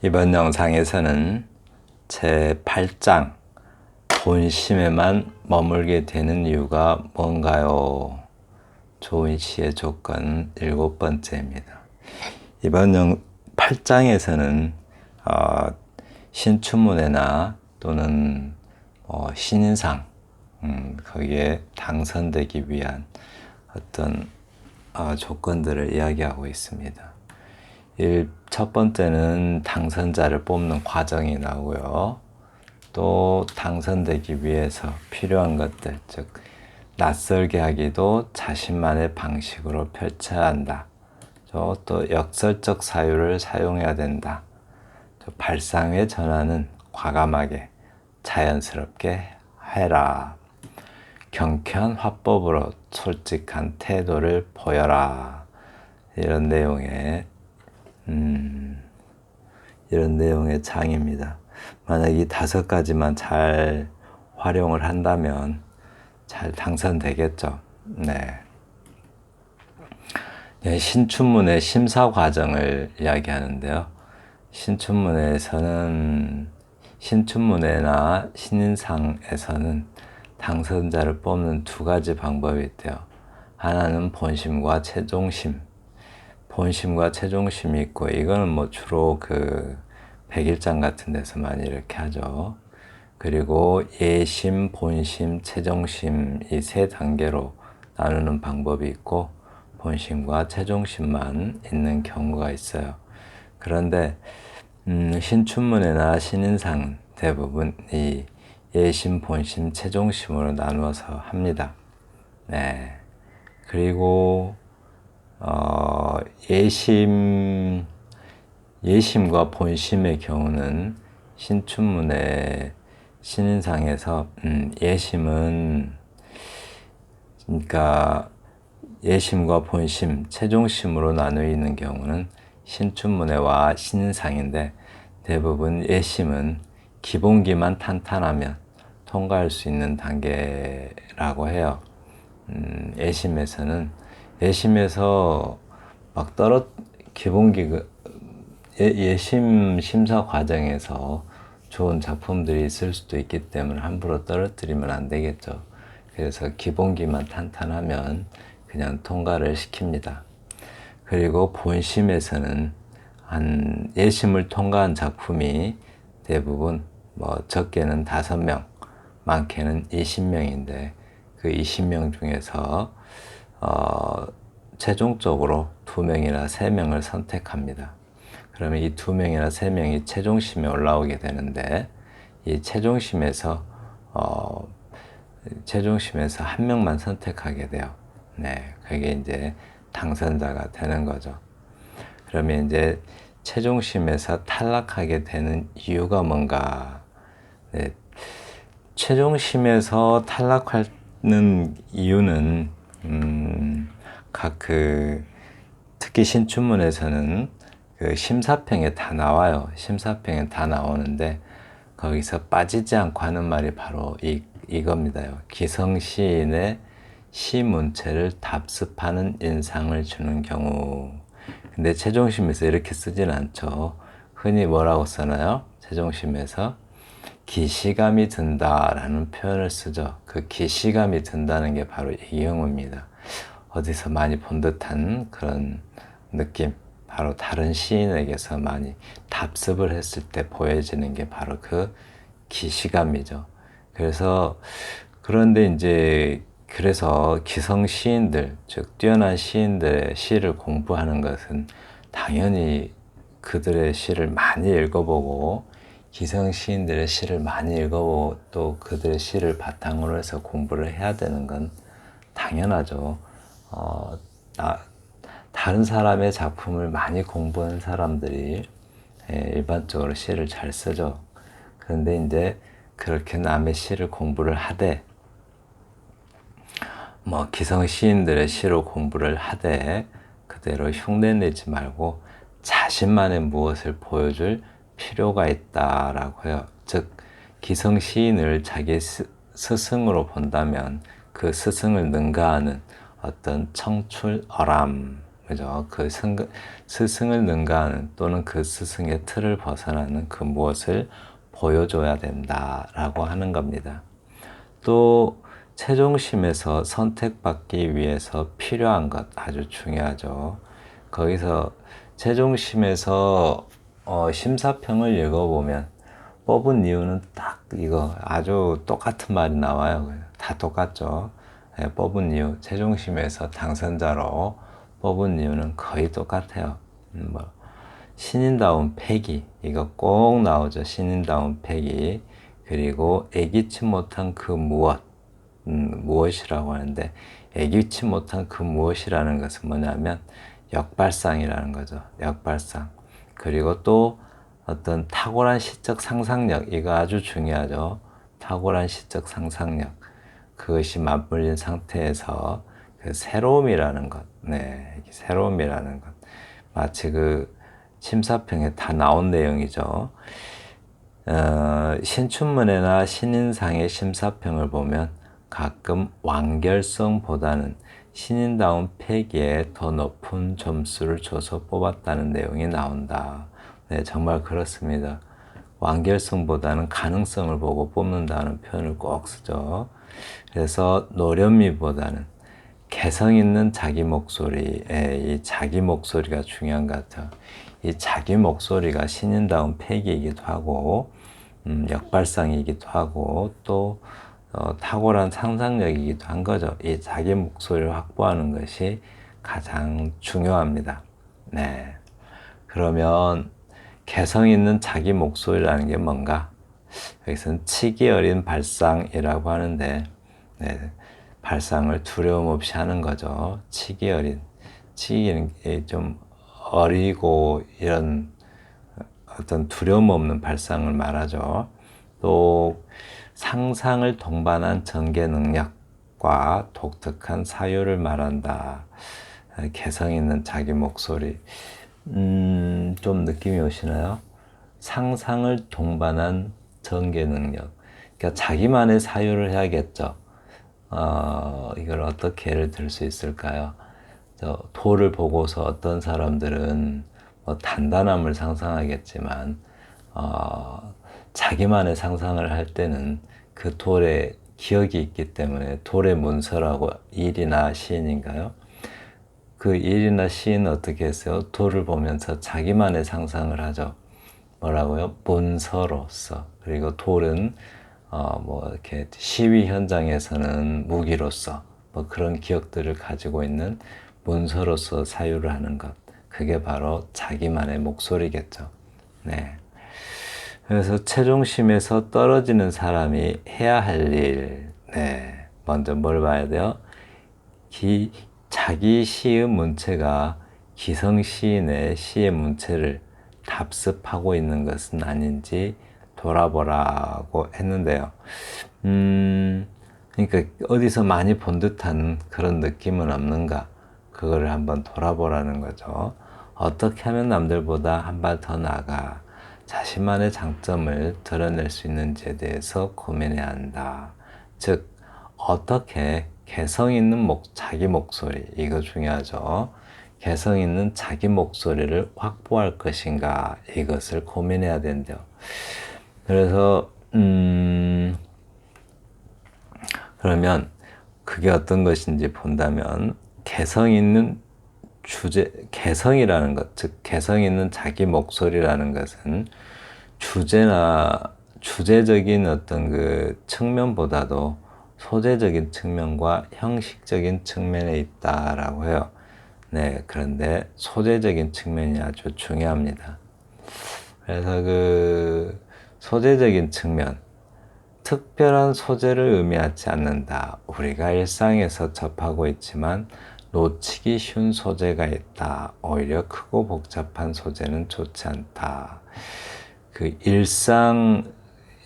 이번 영상에서는 제 8장 본심에만 머물게 되는 이유가 뭔가요? 좋은 시의 조건 일곱 번째입니다. 이번 영 8장에서는 어, 신춘문예나 또는 어, 신인상 음, 거기에 당선되기 위한 어떤 어, 조건들을 이야기하고 있습니다. 일, 첫 번째는 당선자를 뽑는 과정이 나오고요. 또 당선되기 위해서 필요한 것들, 즉 낯설게 하기도 자신만의 방식으로 펼쳐야 한다. 또 역설적 사유를 사용해야 된다. 발상의 전환은 과감하게 자연스럽게 해라. 경쾌한 화법으로 솔직한 태도를 보여라. 이런 내용의 음, 이런 내용의 장입니다. 만약 이 다섯 가지만 잘 활용을 한다면 잘 당선되겠죠. 네. 네, 신춘문의 심사 과정을 이야기하는데요. 신춘문예에서는 신춘문예나 신인상에서는 당선자를 뽑는 두 가지 방법이 있대요. 하나는 본심과 최종심. 본심과 최종심이 있고 이거는 뭐 주로 그 백일장 같은 데서 많이 이렇게 하죠. 그리고 예심, 본심, 최종심 이 세 단계로 나누는 방법이 있고 본심과 최종심만 있는 경우가 있어요. 그런데 음, 신춘문예나 신인상 대부분 이 예심, 본심, 최종심으로 나누어서 합니다. 네. 그리고 어, 예심 예심과 본심의 경우는 신춘문예 신인상에서 음, 예심은 그러니까 예심과 본심, 최종심으로 나누이는 경우는 신춘문예와 신인상인데 대부분 예심은 기본기만 탄탄하면 통과할 수 있는 단계라고 해요. 음, 예심에서는 예심에서 막 떨어 기본기 그, 예, 심 심사 과정에서 좋은 작품들이 있을 수도 있기 때문에 함부로 떨어뜨리면 안 되겠죠. 그래서 기본기만 탄탄하면 그냥 통과를 시킵니다. 그리고 본심에서는 한 예심을 통과한 작품이 대부분 뭐 적게는 다섯 명, 많게는 20명인데 그 20명 중에서 어, 최종적으로 두 명이나 세 명을 선택합니다. 그러면 이 두 명이나 세 명이 최종심에 올라오게 되는데 이 최종심에서 어, 최종심에서 한 명만 선택하게 돼요. 네, 그게 이제 당선자가 되는 거죠. 그러면 이제 최종심에서 탈락하게 되는 이유가 뭔가? 네, 최종심에서 탈락하는 이유는 음, 각그 특히 신춘문에서는 그 심사평에 다 나와요. 심사평에 다 나오는데 거기서 빠지지 않고 하는 말이 바로 이, 이겁니다요. 기성시인의 시문체를 답습하는 인상을 주는 경우. 근데 최종심에서 이렇게 쓰진 않죠. 흔히 뭐라고 쓰나요? 최종심에서 기시감이 든다라는 표현을 쓰죠. 그 기시감이 든다는 게 바로 이 경우입니다. 어디서 많이 본 듯한 그런 느낌. 바로 다른 시인에게서 많이 답습을 했을 때 보여지는 게 바로 그 기시감이죠. 그래서 그런데 이제 그래서 기성 시인들, 즉 뛰어난 시인들의 시를 공부하는 것은 당연히 그들의 시를 많이 읽어보고 기성 시인들의 시를 많이 읽어보고 또 그들의 시를 바탕으로 해서 공부를 해야 되는 건 당연하죠. 어, 나, 다른 사람의 작품을 많이 공부한 사람들이 예, 일반적으로 시를 잘 쓰죠. 그런데 이제 그렇게 남의 시를 공부를 하되 뭐 기성 시인들의 시로 공부를 하되 그대로 흉내내지 말고 자신만의 무엇을 보여줄 필요가 있다라고 해요. 즉 기성 시인을 자기 스승으로 본다면 그 스승을 능가하는 어떤 청출어람을 그죠? 그 성, 스승을 능가하는 또는 그 스승의 틀을 벗어나는 그 무엇을 보여줘야 된다라고 하는 겁니다. 또 최종심에서 선택받기 위해서 필요한 것 아주 중요하죠. 거기서 최종심에서 어, 심사평을 읽어보면 뽑은 이유는 딱 이거 아주 똑같은 말이 나와요. 다 똑같죠. 예, 뽑은 이유 최종심에서 당선자로 뽑은 이유는 거의 똑같아요. 음, 뭐 신인다운 패기 이거 꼭 나오죠. 신인다운 패기 그리고 애기치 못한 그 무엇 음, 무엇이라고 하는데 애기치 못한 그 무엇이라는 것은 뭐냐면 역발상이라는 거죠. 역발상 그리고 또 어떤 탁월한 시적 상상력 이거 아주 중요하죠. 탁월한 시적 상상력 그것이 맞물린 상태에서 그 새로움이라는 것, 네, 새로움이라는 것 마치 그 심사평에 다 나온 내용이죠. 어, 신춘문예나 신인상의 심사평을 보면 가끔 완결성보다는 신인다운 패기에 더 높은 점수를 줘서 뽑았다는 내용이 나온다. 네, 정말 그렇습니다. 완결성보다는 가능성을 보고 뽑는다는 표현을 꼭 쓰죠. 그래서 노련미보다는 개성 있는 자기 목소리, 이 자기 목소리가 중요한 것 같아요. 이 자기 목소리가 신인다운 패기이기도 하고, 음, 역발상이기도 하고, 또 어, 탁월한 상상력이기도 한 거죠. 이 자기 목소리를 확보하는 것이 가장 중요합니다. 네. 그러면 개성 있는 자기 목소리라는 게 뭔가? 여기서는 치기 어린 발상이라고 하는데, 네, 발상을 두려움 없이 하는 거죠. 치기 어린. 치기는 좀 어리고 이런 어떤 두려움 없는 발상을 말하죠. 또 상상을 동반한 전개 능력과 독특한 사유를 말한다. 개성 있는 자기 목소리. 음, 좀 느낌이 오시나요? 상상을 동반한 전개 능력. 그러니까 자기만의 사유를 해야겠죠. 어, 이걸 어떻게 예를 들 수 있을까요? 저 돌을 보고서 어떤 사람들은 뭐 단단함을 상상하겠지만, 어, 자기만의 상상을 할 때는 그 돌에 기억이 있기 때문에 돌의 문서라고 일이나 시인인가요? 그 일이나 시인은 어떻게 했어요? 돌을 보면서 자기만의 상상을 하죠. 뭐라고요? 문서로서. 그리고 돌은 어, 뭐 이렇게 시위 현장에서는 무기로서 뭐 그런 기억들을 가지고 있는 문서로서 사유를 하는 것. 그게 바로 자기만의 목소리겠죠. 네. 그래서 체중심에서 떨어지는 사람이 해야 할 일, 네. 먼저 뭘 봐야 돼요? 기, 자기 시의 문체가 기성 시인의 시의 문체를 답습하고 있는 것은 아닌지 돌아보라고 했는데요. 음, 그러니까 어디서 많이 본 듯한 그런 느낌은 없는가? 그거를 한번 돌아보라는 거죠. 어떻게 하면 남들보다 한 발 더 나가 자신만의 장점을 드러낼 수 있는지에 대해서 고민해야 한다. 즉, 어떻게 개성 있는 목, 자기 목소리, 이거 중요하죠. 개성 있는 자기 목소리를 확보할 것인가, 이것을 고민해야 된대요. 그래서, 음, 그러면 그게 어떤 것인지 본다면, 개성 있는 주제, 개성이라는 것, 즉, 개성 있는 자기 목소리라는 것은 주제나, 주제적인 어떤 그 측면보다도 소재적인 측면과 형식적인 측면에 있다라고 해요. 네, 그런데 소재적인 측면이 아주 중요합니다. 그래서 그 소재적인 측면, 특별한 소재를 의미하지 않는다. 우리가 일상에서 접하고 있지만 놓치기 쉬운 소재가 있다. 오히려 크고 복잡한 소재는 좋지 않다. 그 일상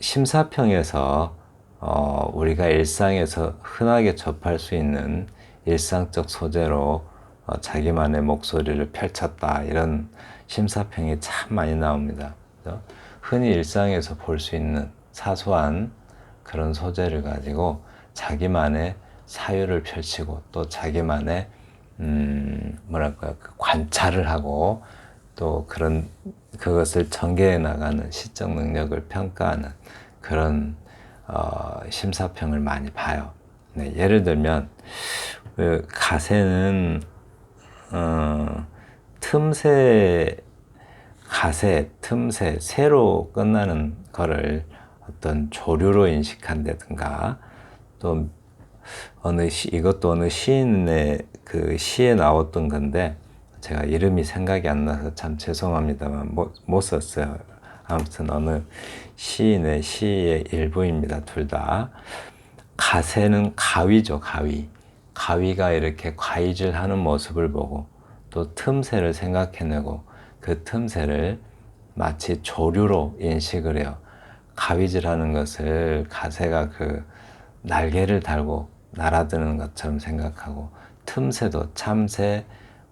심사평에서 어, 우리가 일상에서 흔하게 접할 수 있는 일상적 소재로 어, 자기만의 목소리를 펼쳤다. 이런 심사평이 참 많이 나옵니다. 흔히 일상에서 볼 수 있는 사소한 그런 소재를 가지고 자기만의 사유를 펼치고 또 자기만의 음, 뭐랄까 그 관찰을 하고 또 그런 그것을 전개해 나가는 시적 능력을 평가하는 그런 어, 심사평을 많이 봐요. 네, 예를 들면 그 가세는 어, 틈새 가세, 틈새, 새로 끝나는 거를 어떤 조류로 인식한다든가 또 어느 시, 이것도 어느 시인의 그 시에 나왔던 건데 제가 이름이 생각이 안 나서 참 죄송합니다만 못, 못 썼어요. 아무튼 어느 시인의 시의 일부입니다. 둘 다. 가세는 가위죠, 가위. 가위가 이렇게 과위질 하는 모습을 보고 또 틈새를 생각해내고 그 틈새를 마치 조류로 인식을 해요. 가위질 하는 것을 가세가 그 날개를 달고 날아드는 것처럼 생각하고 틈새도 참새,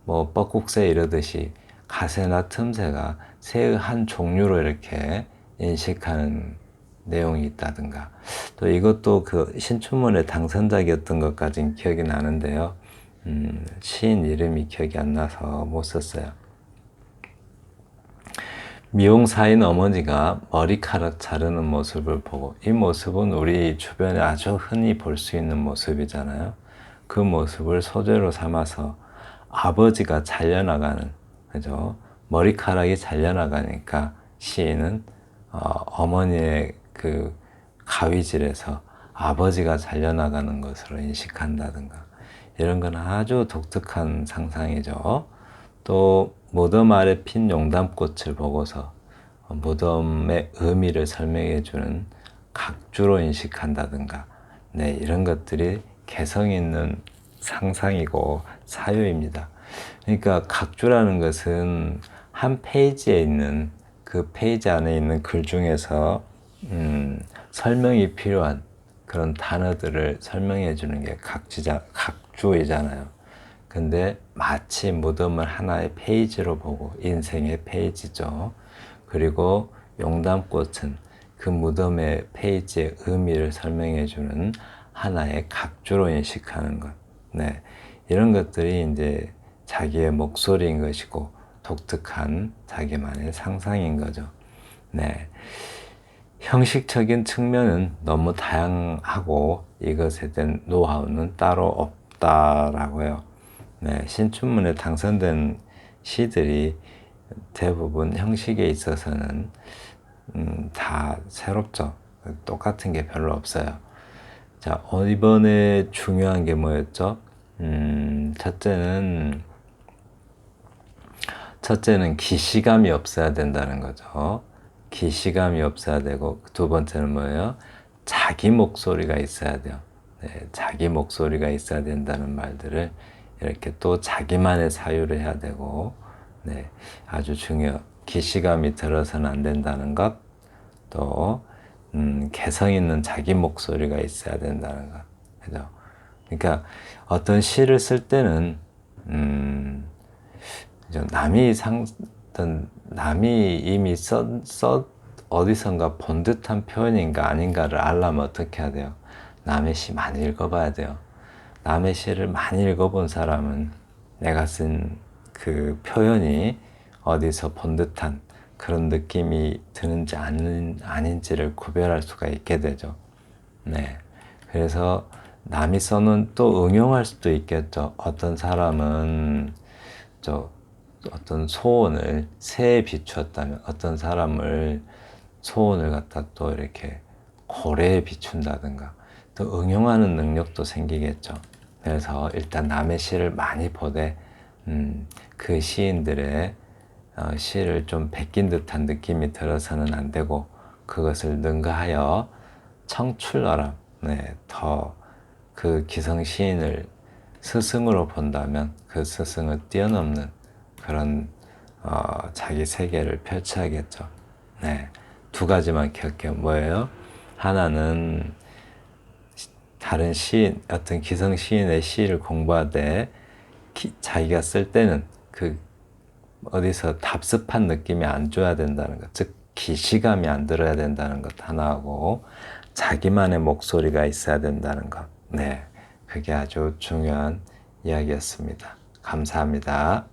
뭐 뻐국새 이러듯이 가세나 틈새가 새의 한 종류로 이렇게 인식하는 내용이 있다든가 또 이것도 그 신춘문의 당선작이었던 것까지는 기억이 나는데요. 음, 시인 이름이 기억이 안 나서 못 썼어요. 미용사인 어머니가 머리카락 자르는 모습을 보고 이 모습은 우리 주변에 아주 흔히 볼 수 있는 모습이잖아요. 그 모습을 소재로 삼아서 아버지가 잘려나가는 그죠? 머리카락이 잘려나가니까 시인은 어, 머니의그 가위질에서 아버지가 잘려나가는 것으로 인식한다든가 이런 건 아주 독특한 상상이죠. 또 무덤 아래 핀 용담꽃을 보고서 무덤의 의미를 설명해 주는 각주로 인식한다든가 네, 이런 것들이 개성 있는 상상이고 사유입니다. 그러니까 각주라는 것은 한 페이지에 있는 그 페이지 안에 있는 글 중에서 음, 설명이 필요한 그런 단어들을 설명해 주는 게 각지자, 각주이잖아요. 근데 마치 무덤을 하나의 페이지로 보고 인생의 페이지죠. 그리고 용담꽃은 그 무덤의 페이지의 의미를 설명해 주는 하나의 각주로 인식하는 것. 네. 이런 것들이 이제 자기의 목소리인 것이고 독특한 자기만의 상상인 거죠. 네. 형식적인 측면은 너무 다양하고 이것에 대한 노하우는 따로 없다라고요. 네, 신춘문에 당선된 시들이 대부분 형식에 있어서는 음, 다 새롭죠. 똑같은 게 별로 없어요. 자, 어, 이번에 중요한 게 뭐였죠? 음, 첫째는 첫째는 기시감이 없어야 된다는 거죠. 기시감이 없어야 되고 두 번째는 뭐예요? 자기 목소리가 있어야 돼요. 네, 자기 목소리가 있어야 된다는 말들을 이렇게 또 자기만의 사유를 해야 되고 네, 아주 중요. 기시감이 들어서는 안 된다는 것, 또 음, 개성 있는 자기 목소리가 있어야 된다는 것. 그죠? 그러니까 어떤 시를 쓸 때는 음, 남이 상 남이 이미 써, 써 어디선가 본 듯한 표현인가 아닌가를 알려면 어떻게 해야 돼요? 남의 시 많이 읽어봐야 돼요. 남의 시를 많이 읽어본 사람은 내가 쓴 그 표현이 어디서 본 듯한 그런 느낌이 드는지 아닌, 아닌지를 구별할 수가 있게 되죠. 네. 그래서 남이 써놓은 또 응용할 수도 있겠죠. 어떤 사람은 저 어떤 소원을 새에 비추었다면 어떤 사람을 소원을 갖다 또 이렇게 고래에 비춘다든가 또 응용하는 능력도 생기겠죠. 그래서 일단 남의 시를 많이 보되 음, 그 시인들의 어, 시를 좀 베낀 듯한 느낌이 들어서는 안 되고 그것을 능가하여 청출어람 네, 더그 기성 시인을 스승으로 본다면 그 스승을 뛰어넘는 그런 어, 자기 세계를 펼쳐야겠죠. 네, 두 가지만 기억해 뭐예요? 하나는 다른 시인, 어떤 기성 시인의 시를 공부하되 기, 자기가 쓸 때는 그 어디서 답습한 느낌이 안 줘야 된다는 것, 즉 기시감이 안 들어야 된다는 것 하나하고 자기만의 목소리가 있어야 된다는 것. 네, 그게 아주 중요한 이야기였습니다. 감사합니다.